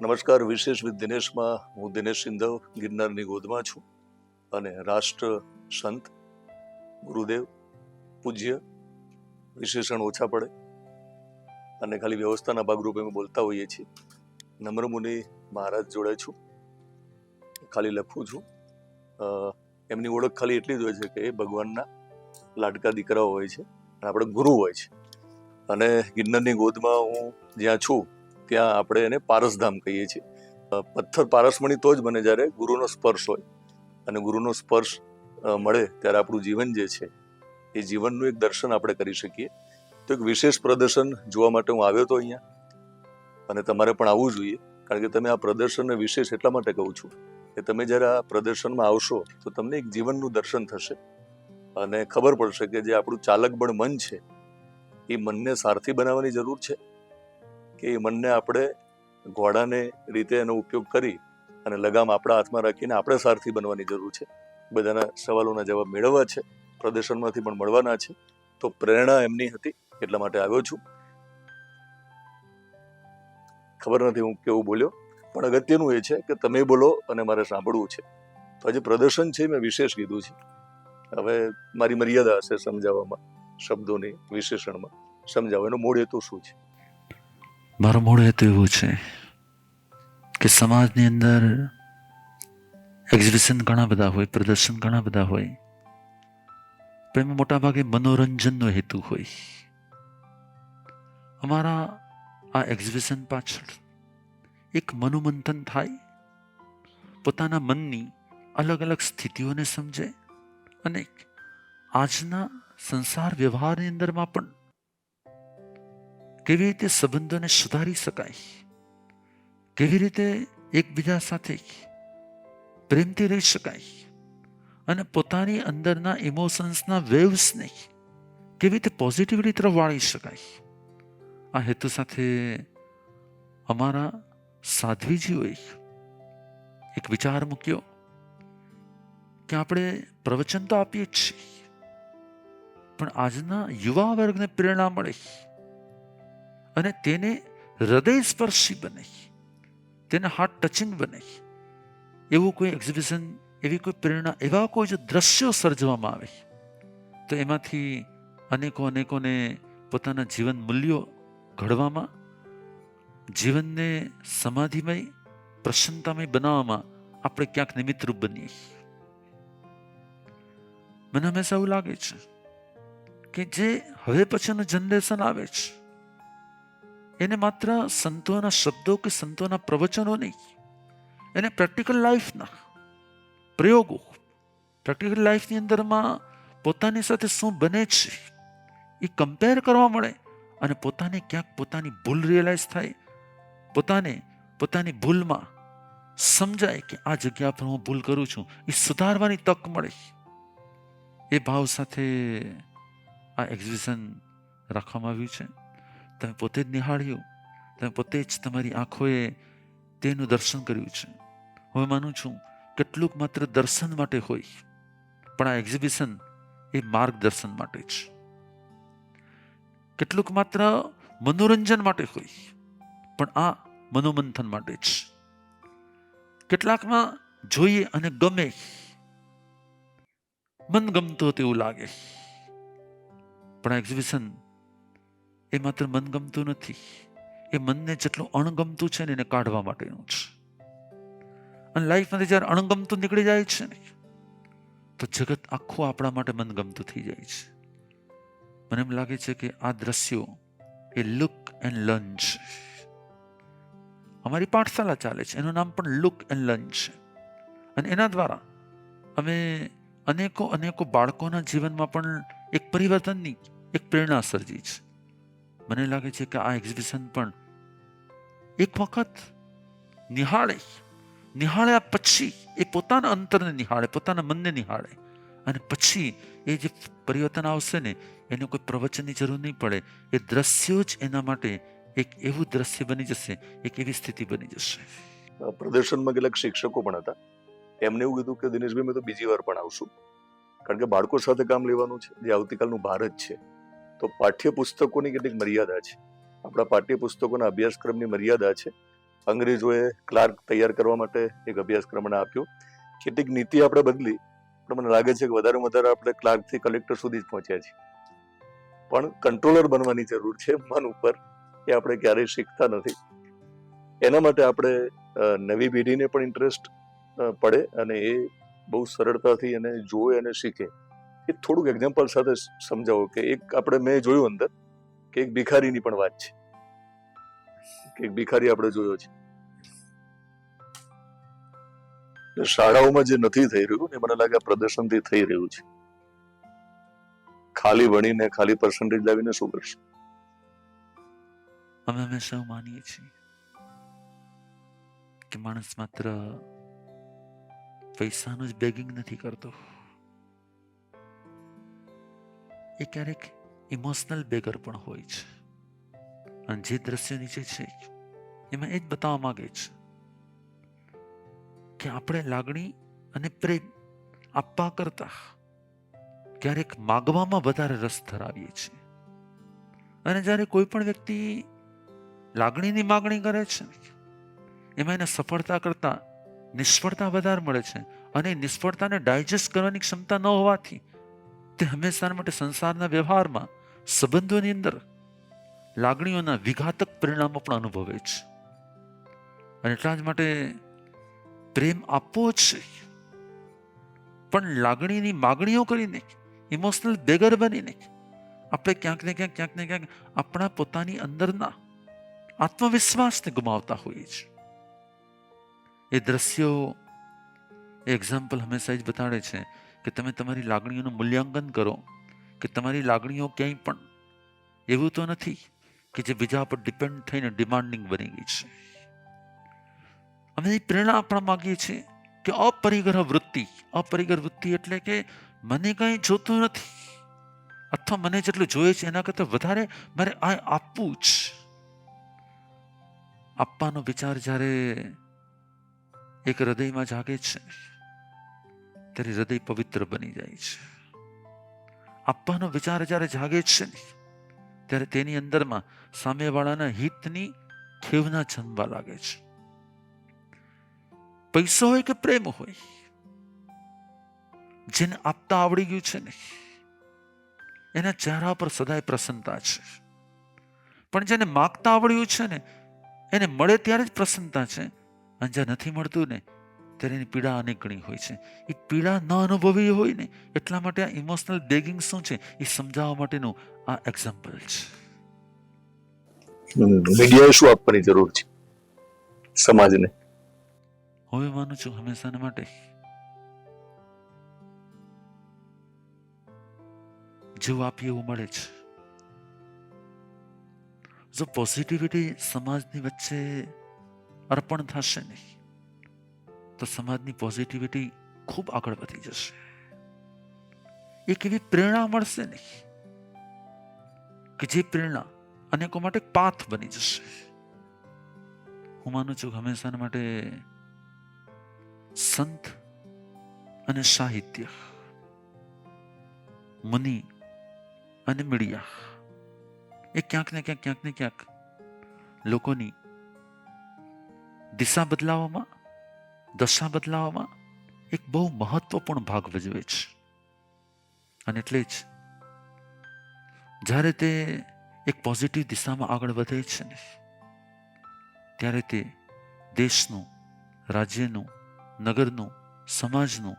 નમસ્કાર, વિશેષ વિથ દિનેશમાં હું દિનેશ સિંધવ ગિરનારની ગોદમાં છું અને રાષ્ટ્ર સંત, ગુરુદેવ, પૂજ્ય, વિશેષણ ઓછા પડે અને ખાલી વ્યવસ્થાના ભાગરૂપે અમે બોલતા હોઈએ છીએ. નમ્ર મુનિ મહારાજ જોડે છું, ખાલી લખું છું. એમની ઓળખ ખાલી એટલી જ હોય છે કે એ ભગવાનના લાડકા દીકરાઓ હોય છે અને આપણે ગુરુ હોય છે. અને ગિરનારની ગોદમાં હું જ્યાં છું ત્યાં આપણે એને પારસધામ કહીએ છીએ. પથ્થર પારસમણી તો જ બને જ્યારે ગુરુનો સ્પર્શ હોય. અને ગુરુનો સ્પર્શ મળે ત્યારે આપણું જીવન જે છે, એ જીવનનું એક દર્શન આપણે કરી શકીએ. તો એક વિશેષ પ્રદર્શન જોવા માટે હું આવ્યો હતો અહીંયા. અને તમારે પણ આવવું જોઈએ, કારણ કે તમે આ પ્રદર્શનને વિશેષ એટલા માટે કહું છું કે તમે જ્યારે આ પ્રદર્શનમાં આવશો, તો તમને એક જીવનનું દર્શન થશે. અને ખબર પડશે કે જે આપણું ચાલક બળ મન છે, એ મનને સારથી બનાવવાની જરૂર છે. કે એ મનને આપણે ઘોડાને રીતે એનો ઉપયોગ કરી અને લગામ આપણા હાથમાં રાખીને આપણે સારથી બનવાની જરૂર છે. બધાના સવાલોના જવાબ મેળવવા છે. પ્રદર્શનમાંથી પણ મળવાના છે. તો પ્રેરણા એમની હતી એટલા માટે આવ્યો છું. ખબર નથી હું કેવું બોલ્યો. પણ અગત્યનું એ છે કે તમે બોલો અને મારે સાંભળવું છે. તો આજે પ્રદર્શન છે મેં વિશેષ કીધું છે. હવે મારી મર્યાદા હશે સમજાવવામાં, શબ્દોની વિશેષણમાં. સમજાવો મૂળ હેતુ શું છે? મારો મૂળ હેતુ એવું છે કે સમાજની અંદર એક્ઝિબિશન ઘણા બધા હોય, પ્રદર્શન ઘણા બધા હોય, પણ એમાં મોટાભાગે મનોરંજનનો હેતુ હોય. અમારા આ એક્ઝિબિશન પાછળ એક મનોમંથન થાય, પોતાના મનની અલગ અલગ સ્થિતિઓને સમજે અને આજના સંસાર વ્યવહારની અંદરમાં પણ કેવી રીતે સંબંધોને સુધારી શકાય? કેવી રીતે એકબીજા સાથે પ્રેમથી રહી શકાય? અને પોતાની અંદરના ઇમોશન્સના વેવ્સને કેવી રીતે પોઝિટિવલી તરફ વાળી શકાય? આ હેતુ સાથે અમારા સાધ્વીજીઓએ એક વિચાર મૂક્યો કે આપણે પ્રવચન તો આપીએ જ છીએ, પણ આજના યુવા વર્ગને પ્રેરણા મળે. અને તેને હૃદયસ્પર્શી બને. તેને હાર્ટ ટચિંગ બને. એવું કોઈ એક્ઝિબિશન એવી કોઈ પ્રેરણા, એવા કોઈ જો દ્રશ્યો સર્જવામાં આવે. તો એમાંથી અનેકો, અનેકોને પોતાના જીવન મૂલ્યો ઘડવામાં, જીવનને સમાધિમય, પ્રસન્નતામય બનાવવામાં આપણે ક્યાંક નિમિત્તરૂપ બનીએ. મને હંમેશા એવું લાગે છે કે જે હવે પછીનું જનરેશન આવે છે એને માત્ર સંતોના શબ્દો કે સંતોના પ્રવચનો નહીં, એને પ્રેક્ટિકલ લાઈફના પ્રયોગો, પ્રેક્ટિકલ લાઈફની અંદરમાં પોતાની સાથે શું બને છે એ કમ્પેર કરવા મળે અને પોતાને ક્યાંક પોતાની ભૂલ રિયલાઇઝ થાય, પોતાને પોતાની ભૂલમાં સમજાય કે આ જગ્યા પર હું ભૂલ કરું છું, એ સુધારવાની તક મળે. એ ભાવ સાથે આ એક્ઝિબિશન રાખવામાં આવ્યું છે. તમે પોતે જ નિહાળ્યું. તમે પોતે જ તમારી આંખોએ તેનું દર્શન કર્યું છે. હું માનું છું, કેટલુંક માત્ર દર્શન માટે હોય, પણ આ એક્ઝિબિશન એ માર્ગદર્શન માટે છે. કેટલુંક માત્ર મનોરંજન માટે હોય, પણ આ મનોમંથન માટે જ કેટલાકમાં જોઈએ અને ગમે મન ગમતું તેવું લાગે. પણ એક્ઝિબિશન એ માત્ર મનગમતું નથી. એ મનને જેટલું અણગમતું છે ને એને કાઢવા માટેનું છે. અને લાઈફમાંથી જ્યારે અણગમતું નીકળી જાય છે ને, તો જગત આખું આપણા માટે મનગમતું થઈ જાય છે. મને એમ લાગે છે કે આ દ્રશ્યો એ લુક એન્ડ લર્ન છે અમારી પાઠશાળા ચાલે છે. એનું નામ પણ લુક એન્ડ લર્ન છે. અને એના દ્વારા અમે અનેકો અનેકો બાળકોના જીવનમાં પણ એક પરિવર્તનની એક પ્રેરણા સર્જી છે. મને લાગે છે કે આ એક્ઝિબિશન પણ એક વખત નિહાળે. નિહાળ્યા પછી એ પોતાના અંતરને નિહાળે, પોતાના મનને નિહાળે. અને પછી એ જે પરિવર્તન આવશે ને, એને કોઈ પ્રવચનની જરૂર નહીં પડે. એ દ્રશ્યો જ એના માટે એક એવું દ્રશ્ય બની જશે, એક એવી સ્થિતિ બની જશે. પ્રદર્શનમાં કેટલાક શિક્ષકો પણ હતા. એમને એવું કીધું કે દિનેશભાઈ, મેં તો બીજી વાર પણ આવશું. કારણ કે બાળકો સાથે કામ લેવાનું છે. જે આવતીકાલનું ભારત છે. તો પાઠ્યપુસ્તકોની કેટલીક મર્યાદા છે. આપણા પાઠ્યપુસ્તકોના અભ્યાસક્રમની મર્યાદા છે. અંગ્રેજોએ ક્લાર્ક તૈયાર કરવા માટે એક અભ્યાસક્રમને આપ્યો. કેટલીક નીતિ આપણે બદલી. પણ મને લાગે છે કે વધારે વધારે આપણે ક્લાર્કથી કલેક્ટર સુધી જ પહોંચ્યા છીએ. પણ કંટ્રોલર બનવાની જરૂર છે મન ઉપર એ આપણે ક્યારેય શીખતા નથી. એના માટે આપણે નવી પેઢીને પણ ઇન્ટરેસ્ટ પડે અને એ બહુ સરળતાથી એને જોવે અને શીખે. એ થોડુંક એક્ઝામ્પલ સાથે સમજાવો કે એક આપણે મેં જોયું અંદર કે એક ભિખારીની પણ વાત છે. કે એક ભિખારી આપણે જોયો છે. શાળાઓમાં જે નથી થઈ રહ્યું એ મને લાગે પ્રદર્શનથી થઈ રહ્યું છે. ખાલી ભણીને, ખાલી પર્સન્ટેજ લાવીને શું કરશે? અમે અમે સૌ માનીએ છીએ કે માણસ માત્ર પૈસાનું જ બેગિંગ નથી કરતો. એ ક્યારેક ઇમોશનલ બેગર પણ હોય છે. અને જે દ્રશ્ય નીચે છે, એમાં એ જ બતાવવા માંગે છે કે આપણે લાગણી અને પ્રેમ આપવા કરતા ક્યારેક માગવામાં વધારે રસ ધરાવીએ છીએ. અને જ્યારે કોઈ પણ વ્યક્તિ લાગણીની માગણી કરે છે, એમાં એને સફળતા કરતા નિષ્ફળતા વધારે મળે છે અને નિષ્ફળતાને ડાયજેસ્ટ કરવાની ક્ષમતા ન હોવાથી તે હંમેશા માટે સંસારના વ્યવહારમાં સંબંધોની અંદર લાગણીઓના વિઘાતક પરિણામો પણ અનુભવે છે. અને એટલા જ માટે પ્રેમ આપવો છે. પણ લાગણીની માગણીઓ કરીને, ઇમોશનલ બેગર બનીને, આપણે ક્યાંક ને ક્યાંક ક્યાંક ને ક્યાંક આપણા પોતાની અંદરના આત્મવિશ્વાસને ગુમાવતા હોઈએ છીએ. એ દ્રશ્યો, એ એક્ઝામ્પલ હંમેશા જ બતાડે છે. કે તમે તમારી લાગણીઓનું મૂલ્યાંકન કરો, કે તમારી લાગણીઓ ક્યાંય પણ એવું તો નથી કે જે બીજા પર ડિપેન્ડ થઈને ડિમાન્ડિંગ બની ગઈ છે. અમે એ પ્રેરણા આપવા માગીએ છીએ કે અપરિગ્રહ વૃત્તિ અપરિગ્રહ વૃત્તિ એટલે કે મને કંઈ જોતું નથી અથવા મને જેટલું જોઈએ છે એના કરતાં વધારે મારે આ આપવું જ. આપવાનો વિચાર જ્યારે એક હૃદયમાં જાગે છે ત્યારે હૃદય પવિત્ર બની જાય છે. આપવાનો વિચાર જ્યારે જાગે છે ને, ત્યારે તેની અંદરમાં સામેવાળાના હિતની ખેવના જમવા લાગે છે. પૈસો હોય કે પ્રેમ હોય, જેને આપતા આવડી ગયું છે ને, એના ચહેરા પર સદાય પ્રસન્નતા છે. પણ જેને માગતા આવડ્યું છે ને, એને મળે ત્યારે જ પ્રસન્નતા છે. અને જ્યાં નથી મળતું ને ત્યારે એની પીડા અનેક ગણી હોય છે. એ પીડા ન અનુભવી હોય ને એટલા માટે આ ઇમોશનલ બેગિંગ શું છે? એ સમજાવવા માટેનું આ એક્ઝામ્પલ છે. મીડિયાએ શું આપવાની જરૂર છે? સમાજને? હું માનું છું હંમેશાને માટે. જેવું આપીએ એવું મળે છે. જો પોઝિટિવિટી સમાજની વચ્ચે અર્પણ થશે નહીં તો સમાજની પોઝિટિવિટી ખૂબ આગળ વધી જશે. એક એવી પ્રેરણા મળશે નહીં કે જે પ્રેરણા અનેકો માટે પાથ બની જશે. હું માનું છું હંમેશા માટે સંત અને સાહિત્ય, મુનિ અને મીડિયા એ ક્યાંક ને ક્યાંક ક્યાંક ને ક્યાંક લોકોની દિશા બદલાવવામાં દશા બદલાવવામાં એક બહુ મહત્વપૂર્ણ ભાગ ભજવે છે. અને એટલે જ જ્યારે તે એક પોઝિટિવ દિશામાં આગળ વધે છે ને, ત્યારે તે દેશનું, રાજ્યનું, નગરનું, સમાજનું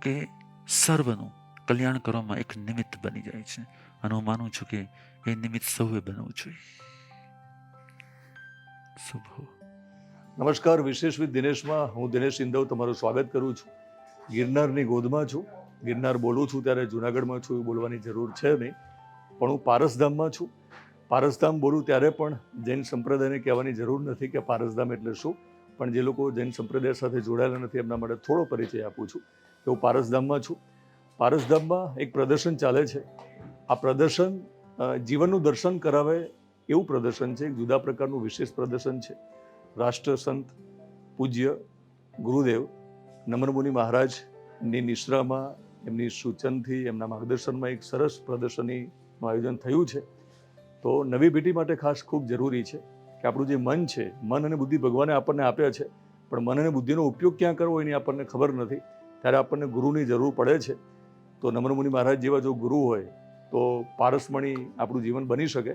કે સર્વનું કલ્યાણ કરવામાં એક નિમિત્ત બની જાય છે. અને હું માનું છું કે એ નિમિત્ત સૌએ બનવું જોઈએ. શુભ. નમસ્કાર, વિશેષ વિથ દિનેશમાં હું દિનેશ ઇન્દવ તમારું સ્વાગત કરું છું. ગિરનારની ગોદમાં છું. ગિરનાર બોલું છું ત્યારે જુનાગઢમાં છું એ બોલવાની જરૂર છે નહીં. પણ હું પારસધામમાં છું. પારસધામ બોલું ત્યારે પણ જૈન સંપ્રદાયને કહેવાની જરૂર નથી કે પારસધામ એટલે શું. પણ જે લોકો જૈન સંપ્રદાય સાથે જોડાયેલા નથી એમના માટે થોડો પરિચય આપું છું. કે હું પારસધામમાં છું. પારસધામમાં એક પ્રદર્શન ચાલે છે. આ પ્રદર્શન જીવનનું દર્શન કરાવે એવું પ્રદર્શન છે. એક જુદા પ્રકારનું વિશેષ પ્રદર્શન છે. રાષ્ટ્રસંત પૂજ્ય, ગુરુદેવ, નમનમુનિ મહારાજની નિશ્રામાં, એમની સૂચનથી, એમના માર્ગદર્શનમાં એક સરસ પ્રદર્શનીનું આયોજન થયું છે. તો નવી પેઢી માટે ખાસ ખૂબ જરૂરી છે કે આપણું જે મન છે, મન અને બુદ્ધિ ભગવાને આપણને આપ્યા છે, પણ મન અને બુદ્ધિનો ઉપયોગ ક્યાં કરવો એની આપણને ખબર નથી. ત્યારે આપણને ગુરુની જરૂર પડે છે. તો નમ્રમુનિ મહારાજ જેવા જો ગુરુ હોય, તો પારસમણી આપણું જીવન બની શકે.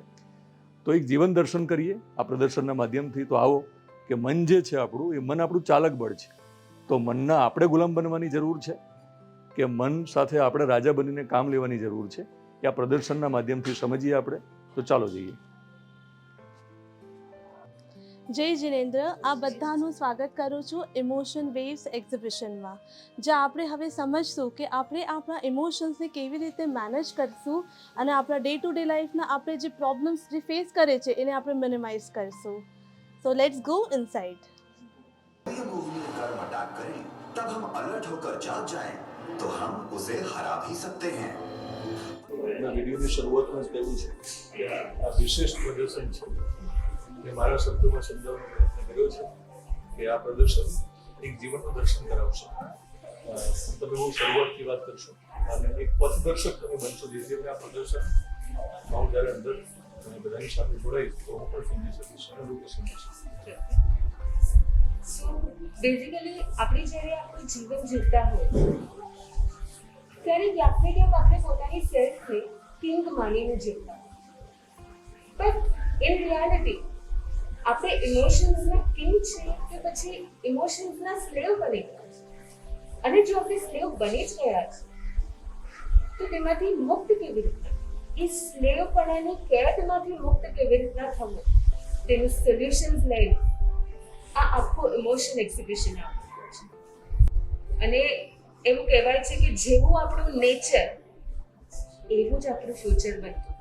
તો એક જીવન દર્શન કરીએ, આ પ્રદર્શનના માધ્યમથી. તો આવો કે મન જે છે આપણું, એ મન આપણું ચાલક બળ છે. તો મનના આપણે ગુલામ બનવાની જરૂર છે કે મન સાથે આપણે રાજા બનીને કામ લેવાની જરૂર છે? કે આ પ્રદર્શનના માધ્યમથી સમજીએ આપણે? તો ચાલો જઈએ. જય જીનેન્દ્ર, આ બધાનું સ્વાગત કરું છું ઇમોશન વેવ્સ એક્ઝિબિશનમાં જ્યાં આપણે હવે સમજશું કે આપણે આપણા ઇમોશન્સને કેવી રીતે મેનેજ કરશું અને આપણા ડે ટુ ડે લાઈફના આપણે જે પ્રોબ્લેમ્સ જે ફેસ કરે છે, એને આપણે મિનિમાઇઝ કરશું. સો લેટ્સ ગો ઇનસાઇડ ये मूवी कर्म अटैक करें तब हम अलर्ट होकर जाग जाएं तो हम उसे हरा भी सकते हैं આજના વિડીયોની શરૂઆતમાં જ કહ્યું છે કે આ વિશેષ પ્રદર્શન છે મેં મારા શબ્દોમાં સમજાવવાનો પ્રયત્ન કર્યો છે કે આ પ્રદર્શન એક જીવનનું દર્શન કરાવશે અ, તમે બહુ શરૂઆતથી વાત કરશો અને એક પથદર્શક તમે બનશો જેથી કરીને આ પ્રદર્શન હું જ્યારે અંદર અને બધાની સાથે જોડાઈશ તો હું પણ સમજી શકીશ અને લોકો સમજી શકશે બેઝિકલી આપણે જીવન જીવતા જીવતા બટ ઇન રિયાલિટી આપણે ઇમોશન્સના કિંગ છે કે પછી ઇમોશન્સના સ્લેવ બની ગયા અને જો આપણે સ્લેવ બની જ ગયા છે, તો તેમાંથી મુક્ત કેવી રીતના એ સ્લેવપણાની કેદમાંથી મુક્ત કેવી રીતના થવું? તેનું સોલ્યુશન્સ લઈને આ આખું ઇમોશન એક્ઝિબિશન આપ્યું છે. અને એવું કહેવાય છે કે જેવું આપણું નેચર એવું જ આપણું ફ્યુચર બનતું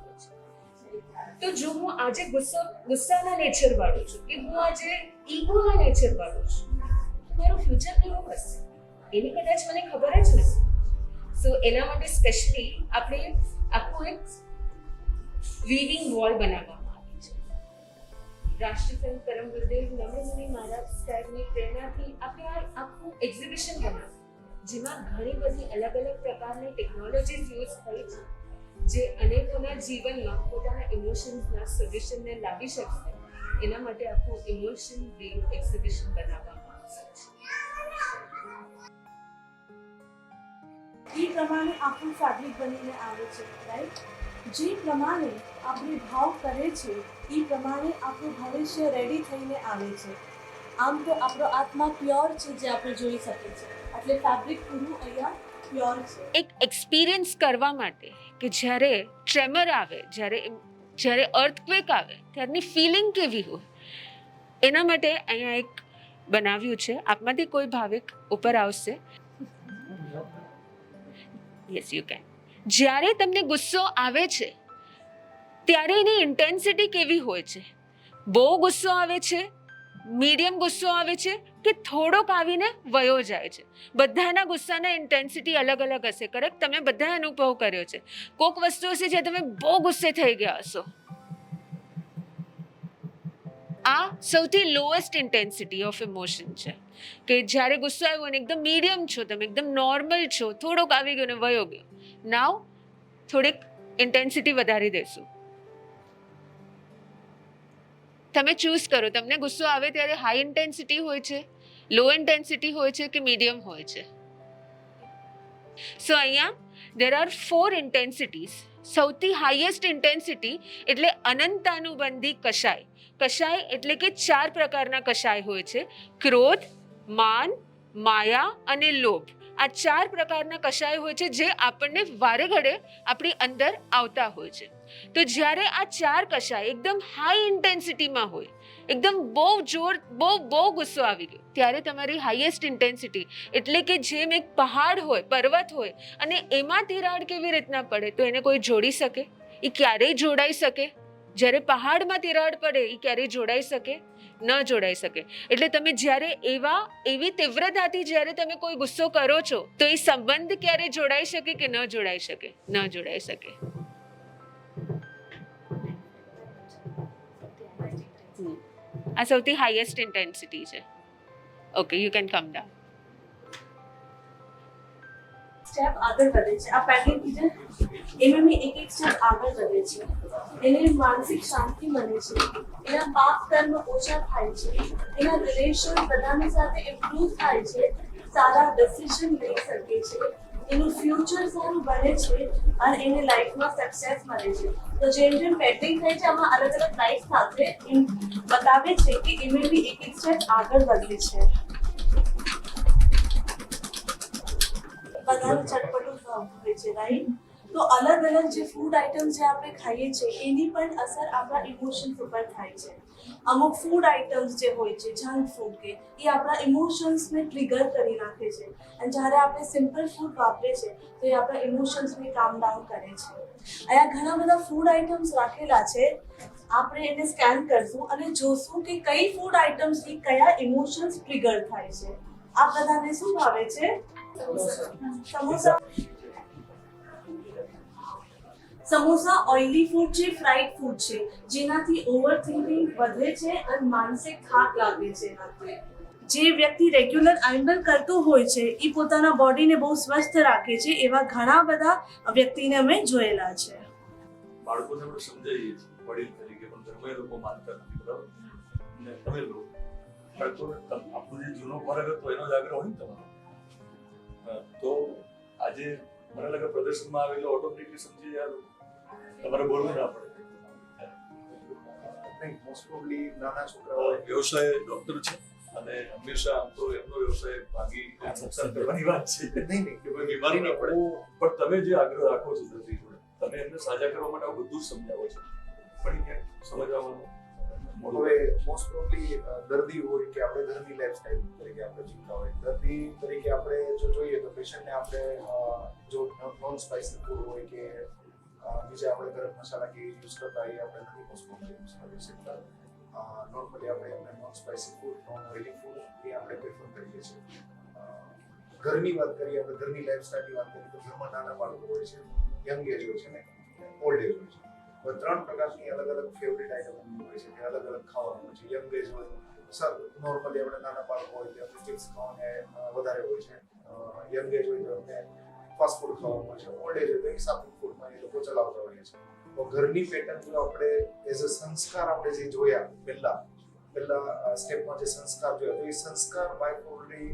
તો જો હું આજે ગુસ્સો, ગુસ્સાના નેચર વાળું છું, કે હું આજે ઈગોના નેચર વાળું છું, તો મારું ફ્યુચર કેવું હશે? એની કદાચ મને ખબર જ નથી. સો એના માટે સ્પેશિયલી આપણે આખું એક વીવિંગ વોલ બનાવવામાં આવી છે રાષ્ટ્રસંત પરમ ગુરુદેવ નમ્રમુનિ મહારાજ સાહેબની પ્રેરણાથી આપણે આ આખું એક્ઝિબિશન બનાવ્યું. જેમાં ઘણી બધી અલગ અલગ પ્રકારની ટેકનોલોજીસ યુઝ થઈ છે, જે અનેકોના જીવનમાં પોતાના ઇમોશન્સના સોલ્યુશનને લાવી શકશે. એના માટે આખું ઇમોશન બેઝ એક્ઝિબિશન બનાવવામાં એ પ્રમાણે આપણું ફેબ્રિક બનીને આવે છે રાઈટ જે પ્રમાણે આપણે ભાવ કરે છે એ પ્રમાણે આપણું ભવિષ્ય રેડી થઈને આવે છે. આમ તો આપણો આત્મા પ્યોર છે જે આપણે જોઈ શકીએ છીએ. એટલે ફેબ્રિક પૂરું અહીંયા પ્યોર છે. એક એક્સપિરિયન્સ કરવા માટે કે જ્યારે ટ્રેમર આવે, જ્યારે જ્યારે અર્થક્વેક આવે, ત્યારની ફિલિંગ કેવી હોય? એના માટે અહીંયા એક બનાવ્યું છે. આપમાંથી કોઈ ભાવિક ઉપર આવશે. યસ યુ કેન જ્યારે તમને ગુસ્સો આવે છે, ત્યારે એની ઇન્ટેન્સિટી કેવી હોય છે? બહુ ગુસ્સો આવે છે મીડિયમ ગુસ્સો આવે છે કે થોડોક આવીને વયો જાય છે? બધાના ગુસ્સાના ઇન્ટેન્સિટી અલગ અલગ હશે કરેક્ટ તમે બધા અનુભવ કર્યો છે. કોક વસ્તુ હશે જે તમે બહુ ગુસ્સે થઈ ગયા હશો. આ સૌથી લોએસ્ટ ઇન્ટેન્સિટી ઓફ ઇમોશન છે. કે જ્યારે ગુસ્સો આવ્યો અને એકદમ મીડિયમ છો તમે, એકદમ નોર્મલ છો, થોડોક આવી ગયો ને વયો ગયો. નાવ થોડીક ઇન્ટેન્સિટી વધારી દેશું. તમે ચૂઝ કરો, તમને ગુસ્સો આવે ત્યારે હાઈ ઇન્ટેન્સિટી હોય છે લો ઇન્ટેન્સિટી હોય છે કે મીડિયમ હોય છે? સો અહીંયા દેર આર ફોર ઇન્ટેન્સિટીઝ સૌથી હાઈએસ્ટ ઇન્ટેન્સિટી એટલે અનંતાનુબંધી કશાય. કશાય એટલે કે ચાર પ્રકારના કશાય હોય છે. ક્રોધ, માન, માયા અને લોભ. આ ચાર પ્રકારના કશાય હોય છે જે આપણને વારે ઘડે આપણી અંદર આવતા હોય છે. તો જ્યારે આ ચાર કશાય એકદમ હાઈ ઇન્ટેન્સિટીમાં હોય, એકદમ બહુ જોર, બહુ બહુ ગુસ્સો આવી ગયો, ત્યારે તમારી હાઈએસ્ટ ઇન્ટેન્સિટી એટલે કે જેમ એક પહાડ હોય, પર્વત હોય, અને એમાં તિરાડ કેવી રીતના પડે, તો એને કોઈ જોડી શકે? એ ક્યારેય જોડાઈ શકે? જ્યારે પહાડમાં તિરાડ પડે એ ક્યારેય જોડાઈ શકે? ન જોડાઈ શકે. એટલે તમે જ્યારે એવા, એવી તીવ્રતાથી જ્યારે તમે કોઈ ગુસ્સો કરો છો, તો એ સંબંધ ક્યારે જોડાઈ શકે કે ન જોડાઈ શકે? ન જોડાઈ શકે. આ સૌથી હાઈએસ્ટ ઇન્ટેન્સિટી છે. Okay you can come down step આગળ વધે છે. આ પેકેજ કીધું એમાં બી એક એક સ્ટેપ આગળ વધે છે. એને માનસિક શાંતિ મળે છે. એના પાપ કર્મ ઓછા થાય છે. એના રિલેશન બધાની સાથે ઇમ્પ્રૂવ થાય છે. સારા ડિસિઝન લઈ શકે છે. એનું ફ્યુચર સારું બને છે અને એને લાઈફમાં સક્સેસ મળે છે. તો જેમ જેમ પેટિંગ થાય છે, આમાં અલગ અલગ લાઈફ સાથે બતાવે છે કે એમાં બી એક એક સ્ટેપ આગળ વધે છે. બધાનું ચટપટું હોય છે રાઈટ તો અલગ અલગ જે ફૂડ આઇટમ્સ જે આપણે ખાઈએ છીએ, એની પણ અસર આપણા ઇમોશન્સ ઉપર થાય છે. અમુક ફૂડ આઇટમ્સ જે હોય છે જંક ફૂડ કે, એ આપણા ઇમોશન્સને ટ્રિગર કરી નાખે છે. અને જ્યારે આપણે સિમ્પલ ફૂડ વાપરે છે તો એ આપણા ઇમોશન્સને કામ ડાઉન કરે છે. અહીંયા ઘણા બધા ફૂડ આઇટમ્સ રાખેલા છે. આપણે એને સ્કેન કરશું અને જોશું કે કઈ ફૂડ આઇટમ્સથી કયા ઇમોશન્સ ટ્રિગર થાય છે. આ બધાને શું ભાવે છે? સમોસા ઓઇલી ફૂડ છે ફ્રાઈડ ફૂડ છે, જેનાથી ઓવર થિંકિંગ વધે છે અને માનસિક થાક લાગે છે. જે વ્યક્તિ રેગ્યુલર આઈન્ડલ કરતો હોય છે એ પોતાના બોડીને બહુ સ્વસ્થ રાખે છે, એવા ઘણા બધા વ્યક્તિને અમે જોયેલા છે. બાળકોને આપણે સમજાવીએ છીએ, વડીલ તરીકે પણ તમે લોકો માનતા નથી, બરાબર? તમે લોકો આપણો જે જૂનો ફરક હતો, એનો જ આગ્રહ હોય ને તમારો? તો આજે મને લાગે પ્રદર્શનમાં આવેલો ઓટોમેટિકલી સમજી લોકો. તમારે બોલવું ના પડે. મોસ્ટ પ્રોબલી નાના છોકરાઓ વ્યવસાય ડોક્ટર છે અને હંમેશા આમ તો એમનો વ્યવસાય ભાગી નુકસાન કરવાની વાત છે. નહીં નહીં કે કોઈ બીમારી ના પડે. પણ તમે જે આગ્રહ રાખો છો દર્દી જોડે તમે એમને સાજા કરવા માટે આ બધું જ સમજાવો છો. પણ સમજાવવાનું સમજવામાં હવે મોસ્ટ પ્રોબલી દર્દી હોય કે આપણે દર્દી લાઈફસ્ટાઈલ તરીકે આપણે જીવતા હોય. દર્દી તરીકે આપણે જો જોઈએ તો પેશન્ટને આપણે જો નોન સ્પાઇસી ફૂડ હોય કે બીજા આપણે ગરમ મસાલા કે યુઝ કરતા એ આપણે નથી મોસ્ટ પ્રોબલી યુઝ કરી શકતા નોર્મલી આપણે એમને non spicy food non oily food એ આપણે પ્રેફર કરીએ છીએ. ઘરની વાત કરીએ, આપણે ઘરની લાઈફસ્ટાઈલની વાત કરીએ તો ઘરમાં નાના બાળકો હોય છે યંગ એજ હોય છે ને ઓલ્ડ એજ હોય છે. ત્રણ પ્રકારની અલગ અલગ ફેવરિટ આઈટમ હોય છે કે અલગ અલગ ખાવાનું હોય છે. યંગ એજ હોય, સર નોર્મલી આપણે નાના બાળકો હોય તો ચિપ્સ ખાવાને વધારે હોય છે. યંગ એજ હોય તો આપણે ફાસ્ટ ફૂડ ખાવાનું હોય છે. ઓલ્ડ એજ હોય તો એક ફૂડમાં એ લોકો ચલાવતા હોઈએ છે. તો ઘરની પેટર્ન જો આપણે એઝ અ સંસ્કાર આપણે જે જોયા, પહેલા પહેલા સ્ટેપમાં જે સંસ્કાર જોયા, તો એ સંસ્કાર બાય ઓલરેડી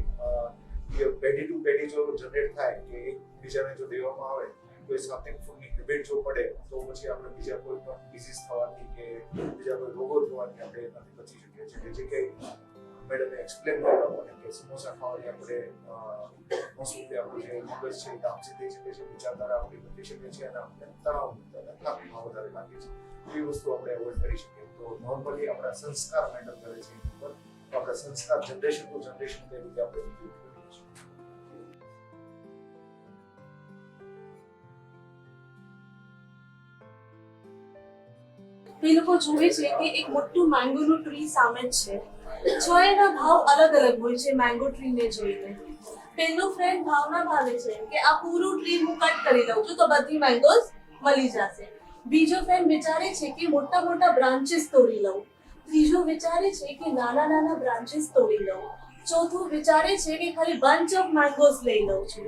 પેઢી ટુ પેઢી જો જનરેટ થાય કે એકબીજાને જો દેવામાં આવે તો એ સાત્વિક ફૂડની હેબિટ જો પડે, તો પછી આપણે બીજા કોઈ પણ ડિઝીઝ થવાથી કે બીજા કોઈ રોગો થવાથી આપણે એનાથી બચી શકીએ છીએ. જે કે મેડમે એક્સપ્લેન કર્યું આપણને કે સમોસા ખાવાથી આપણે મોસ્ટલી આપણું જે મગજ છે એ દામસી થઈ શકે છે, વિચારધારા આપણી બદલી શકે છે અને આપણે તણાવ થાકમાં વધારે લાગે છે. એવી વસ્તુ આપણે એવોઇડ કરી શકીએ. તો નોર્મલી આપણા સંસ્કાર મેટર કરે છે આપણા સંસ્કાર જનરેશન ટુ જનરેશન કઈ રીતે આપણે એ લોકો જોવે છે કે એક મોટું મેંગોનું ટ્રી સામે જ છે. છ ભાવ અલગ અલગ હોય છે મેંગો ટ્રીને જોઈને પેલું ફ્રેન્ડ ભાવના ભાવે છે કે આ પૂરું ટ્રી હું કટ કરી લઉં છું તો બધી મેંગોઝ મળી જશે. બીજો ફ્રેન્ડ વિચારે છે કે મોટા મોટા બ્રાન્ચીસ તોડી લઉં. ત્રીજો વિચારે છે કે નાના નાના બ્રાન્ચીસ તોડી લઉં. ચોથું વિચારે છે કે ખાલી બંચ ઓફ મેંગોઝ લઈ લઉં છું.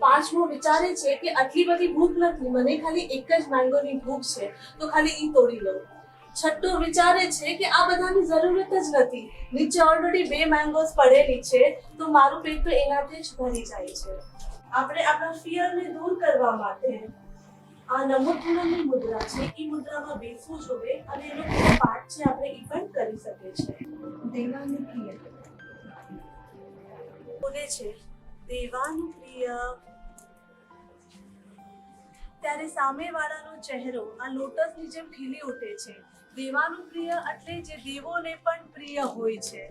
પાંચમું વિચારે છે કે આટલી બધી ભૂખ નથી, મને ખાલી એક જ મેંગોની ભૂખ છે, તો ખાલી એ તોડી લઉં. છઠ્ઠું વિચારે છે કે આ બધાની જરૂરત જ નથી. નીચે ઓલરેડી બે મેંગોઝ પડેલી છે, તો મારું પેટ તો એનાથી જ ભરી જાય છે. આપણે આપણા ફિયરને દૂર કરવા માટે આ નમોદ્રમની મુદ્રા છે એ મુદ્રામાં બેસવું જોઈએ અને એનો પાઠ છે આપણે એ પણ કરી શકીએ છીએ. દેવાનું પ્રિય બોલે છે દેવાનું પ્રિય ત્યારે સામેવાળાનો ચહેરો આ લોટસની જેમ ખીલી ઉઠે છે. દેવાનું પ્રિય એટલે જે દેવોને પણ પ્રિય હોય છે.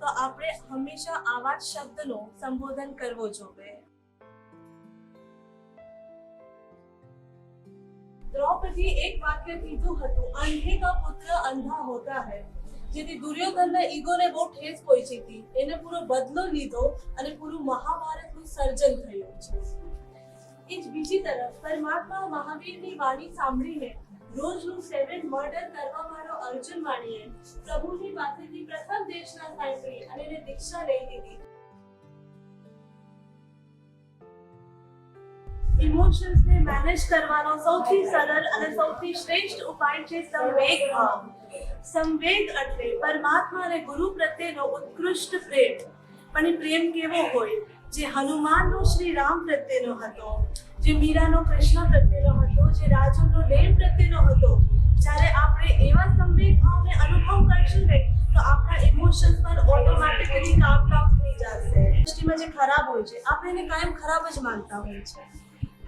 તો આપણે હંમેશા આવા જ શબ્દનો સંબોધન કરવો જોઈએ દ્રૌપદી એક વાક્ય કીધું હતું, અંધે કા પુત્ર અંધા હોતા હૈ. જેથી દુર્યોધનના ઈગોને બહુ ઠેસ પહોંચી હતી. એને પૂરો બદલો લીધો અને પૂરું મહાભારતનું સર્જન થયું છે. એ જ બીજી તરફ પરમાત્મા મહાવીરની વાણી સાંભળીને રોજનું સેવન મર્ડર કરવા વાળો અર્જુન વાણીએ પ્રભુની પાસેથી પ્રથમ દેશના સાંભળી અને એને દીક્ષા લઈ લીધી. ઇમોશન્સને મેનેજ કરવાનો સૌથી સરળ અને સૌથી શ્રેષ્ઠ ઉપાય છે સંવેગ ભાવ. સંવેગ એટલે પરમાત્મા અને ગુરુ પ્રત્યેનો ઉત્કૃષ્ટ પ્રેમ. પણ એ પ્રેમ કેવો હોય? જે હનુમાનનો શ્રી રામ પ્રત્યેનો હતો, જે મીરાનો કૃષ્ણ પ્રત્યેનો હતો, જે રાજુનો લેમ પ્રત્યેનો હતો. જ્યારે આપણે એવા સંવેગ ભાવને અનુભવ કરશું ને, તો આપણા ઇમોશન્સ પર ઓટોમેટિકલી કામ થઈ જશે. દૃષ્ટિમાં જે ખરાબ હોય છે, આપણે એને કાયમ ખરાબ જ માનતા હોય છે.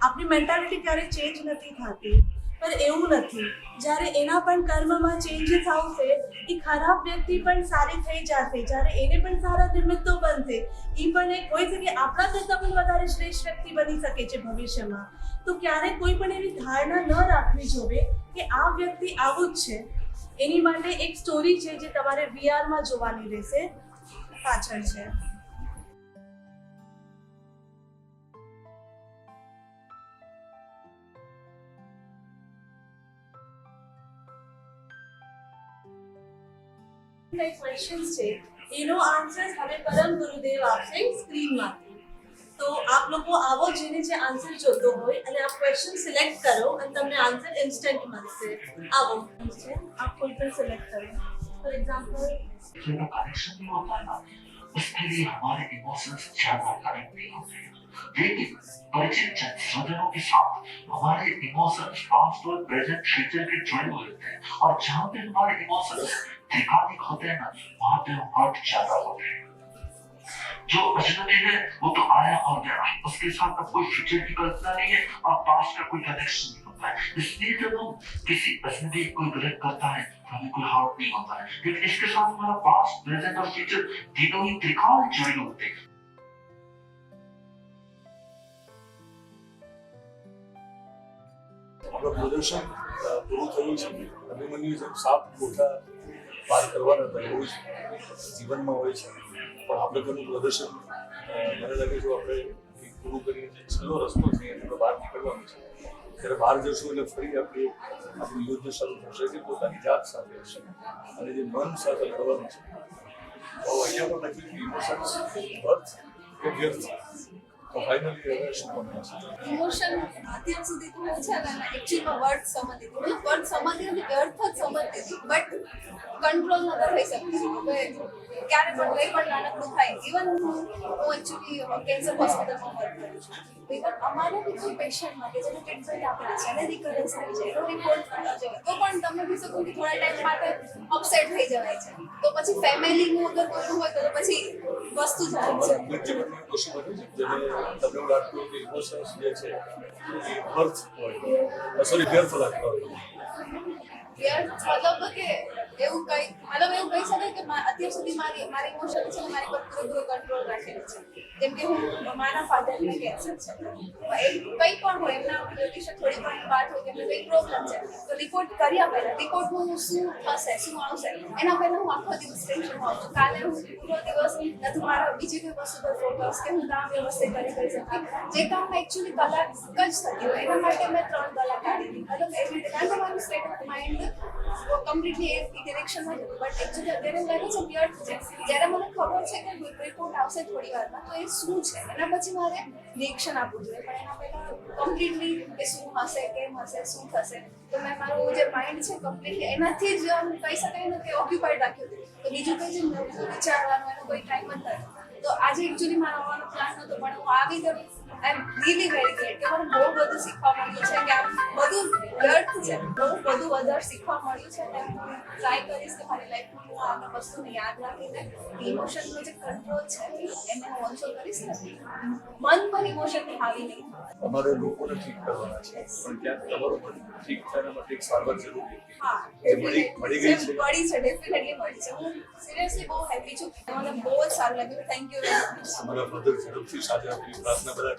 આપણી મેન્ટાલિટી ક્યારેય ચેન્જ નથી થતી. પણ એવું નથી. જ્યારે એના પણ કર્મમાં ચેન્જીસ આવશે એ ખરાબ વ્યક્તિ પણ સારી થઈ જશે. જ્યારે એને પણ સારા નિમિત્તો બનશે એ પણ એક હોય છે કે આપણા કરતાં પણ વધારે શ્રેષ્ઠ વ્યક્તિ બની શકે છે ભવિષ્યમાં. તો ક્યારેક કોઈ પણ એવી ધારણા ન રાખવી જોઈએ કે આ વ્યક્તિ આવું જ છે. એની માટે એક સ્ટોરી છે જે તમારે વીઆરમાં જોવાની રહેશે. પાછળ છે. કઈ ક્વેશ્ચન્સ છે એનો આન્સર હવે પરમ ગુરુદેવ આપશે સ્ક્રીનમાંથી તો આપ લોકો આવો જેને જે આન્સર જોતો હોય અને આપ ક્વેશ્ચન સિલેક્ટ કરો અને તમને આન્સર ઇન્સ્ટન્ટ મળશે આવો આપ કોઈ પણ સિલેક્ટ કરો ફોર એક્ઝામ્પલ जो कनेक्शन नहीं होता है ना उसके लिए हमारे इमोशंस ज्यादा कनेक्ट नहीं होते लेकिन परिचित जन के साथ हमारे इमोशंस पास्ट प्रेजेंट फ्यूचर के जुड़े हुए होते और जहाँ पे हमारे इमोशंस अधिकाधिक होते हैं ना वहाँ पे हर्ट ज़्यादा होते हैं जो अजनबी है वो तो आया और गया उसके साथ अब कोई फ्यूचर की कल्पना नहीं है और पास्ट का कोई कनेक्शन नहीं होता है इसलिए जब हम किसी अजनबी कोई गलत करता है तो हमें कोई हार्ट नहीं होता है लेकिन इसके साथ हमारा पास्ट प्रेजेंट और फ्यूचर तीनों ही त्रिकाल जुड़े होते हैं આપણું પ્રદર્શન પૂરું થયું છે. અભિમન્યુ જેમ સાપ મોટા પાર કરવાના હતા એવું જ જીવનમાં હોય છે. પણ આપણે તેનું પ્રદર્શન મને લાગે જો આપણે પૂરું કરીને જે છેલ્લો રસ્તો છે, એનો બહાર નીકળવાનો છે. ત્યારે બહાર જશું એટલે ફરી આપણે, આપણું યુદ્ધ શરૂ થશે જે પોતાની જાત સાથે હશે અને જે મન સાથે કરવાનું છે. તો અહીંયા પણ કે ઇમોશન્સ અર્થ કે વ્યર્થ તો ફાઇનલી હવે શું બનવાનું છે ઇમોશન અત્યાર સુધી તો હું છે ને એકચ્યુઅલમાં વર્ડ સમજતી હતી. વર્ડ સમજતી હતી અર્થ જ સમજતી હતી બટ કંટ્રોલ નતા થઈ શકતી. હવે ક્યારે પણ કંઈ પણ નાનકડું થાય ઇવન હું એકચ્યુઅલી કેન્સર હોસ્પિટલમાં વર્ક કરું છું. ઇવન અમારે બી કોઈ પેશન્ટ માટે જેને ટ્રીટમેન્ટ આપેલી છે અને રિકરન્સ આવી છે એનો રિપોર્ટ પણ ન તો પણ તમે બી શકો કે થોડા ટાઈમ માટે અપસેટ થઈ જવાય છે. તો પછી ફેમિલીનું અગર કોઈનું હોય તો પછી વસ્તુ જાય છે. કશું બન્યું છે જેને તમને એવું લાગતું કે ઇમોશન્સ જે છે એ વર્થ હોય સોરી વ્યર્થ લાગતા હોય વ્યર્થ મતલબ કે એવું કઈ મતલબ એવું કહી શકાય કે અત્યાર સુધી મારી મારી ઇમોશન છે મારી પર પૂરેપૂરો કંટ્રોલ રાખેલો છે. જેમ હું મારા ફાધરને કેન્સર છે. એ કંઈ પણ હોય, એમના થોડી ઘણી વાત હોય કે કંઈ પ્રોબ્લેમ છે, તો રિપોર્ટ કર્યા પહેલા રિપોર્ટનું શું થશે, શું આવશે? એના પહેલાં હું આખો દિવસ ટેન્શનમાં છું. કાલે હું દિવસ નથી મારા બીજી કોઈ ફોકસ કે હું કામ વ્યવસ્થિત કરી કરી જે કામ એકચ્યુઅલી કલાક જ થતી હોય, એના માટે મેં ત્રણ કલાક કાઢી મતલબ એવી કમ્પ્લીટલી એ ડિરેક્શનમાં જ બટ એકચ્યુઅલી અત્યારે લાગે છે વ્યર્થ છે જ્યારે મને ખબર છે કે રિપોર્ટ આવશે થોડી વારમાં, તો એ શું છે? એના પછી મારે રિએક્શન આપવું જોઈએ, પણ એના પહેલાં કમ્પ્લીટલી કે શું હશે, કેમ હશે, શું થશે? તો મેં મારું જે માઇન્ડ છે કમ્પ્લીટલી એનાથી જ આમ કહી શકાય ને કે ઓક્યુપાઈડ રાખ્યું તો બીજું કંઈ જ વિચારવાનું એનો કોઈ ટાઈમ જ નથી. તો આજે એકચ્યુઅલી મારો આવવાનો પ્લાન નહોતો પણ હું આવી ગઈ I am really very great કે મને બહુ બધું શીખવા મળ્યું છે કે આ બધું વ્યર્થ છે. બહુ બધું વધારે શીખવા મળ્યું છે. અને હું ટ્રાય કરીશ કે મારી લાઈફમાં હું આ વસ્તુને યાદ રાખીને ઇમોશનનો જે કંટ્રોલ છે એને હું ઓછો કરીશ ને? મન પર ઇમોશન હાવી નહીં અમારે લોકોને ઠીક કરવાના છે. પણ ક્યાંક તમારું મન ઠીક થાય માટે એક સારવાર જરૂરી હા. મળી ગઈ છે. મળી છે ડેફિનેટલી મળી છે. હું સિરિયસલી બહુ હેપી છું. મને બહુ જ સારું લાગ્યું. થેન્ક યુ વેરી મચ અમારા ફાધર ઝડપથી સાજા આપણી પ્રાર્થના બધા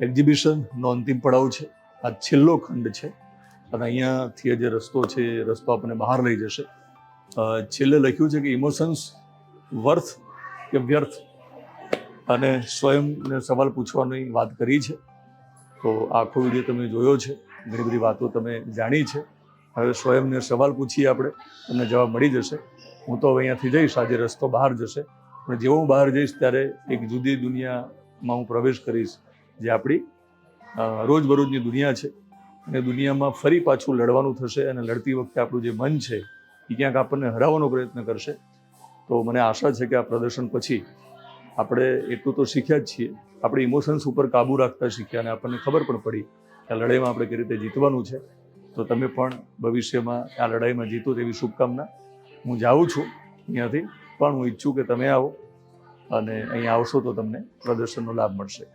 એક્ઝિબિશનનો અંતિમ પડાવ છે. આ છેલ્લો ખંડ છે. અને અહીંયાથી જે રસ્તો છે રસ્તો આપણને બહાર લઈ જશે. છેલ્લે લખ્યું છે કે ઇમોશન્સ વર્થ કે વ્યર્થ? અને સ્વયંને સવાલ પૂછવાની વાત કરી છે. તો આખો વીડિયો તમે જોયો છે. ઘણી બધી વાતો તમે જાણી છે. હવે સ્વયંને સવાલ પૂછીએ આપણે. તમને જવાબ મળી જશે. હું તો હવે અહીંયાથી જઈશ. આજે રસ્તો બહાર જશે. પણ જેવો હું બહાર જઈશ ત્યારે એક જુદી દુનિયામાં હું પ્રવેશ કરીશ, જે આપણી રોજબરોજની દુનિયા છે. અને દુનિયામાં ફરી પાછું લડવાનું થશે અને લડતી વખતે આપણું જે મન છે, એ ક્યાંક આપણને હરાવવાનો પ્રયત્ન કરશે. તો મને આશા છે કે આ પ્રદર્શન પછી આપણે એટલું તો શીખ્યા જ છીએ. આપણે ઇમોશન્સ ઉપર કાબૂ રાખતા શીખ્યા અને આપણને ખબર પણ પડી કે આ લડાઈમાં આપણે કઈ રીતે જીતવાનું છે. તો તમે પણ ભવિષ્યમાં આ લડાઈમાં જીતો તેવી શુભકામના. હું જાઉં છું અહીંયાથી, પણ હું ઈચ્છું કે તમે આવો. અને અહીંયા આવશો તો તમને પ્રદર્શનનો લાભ મળશે.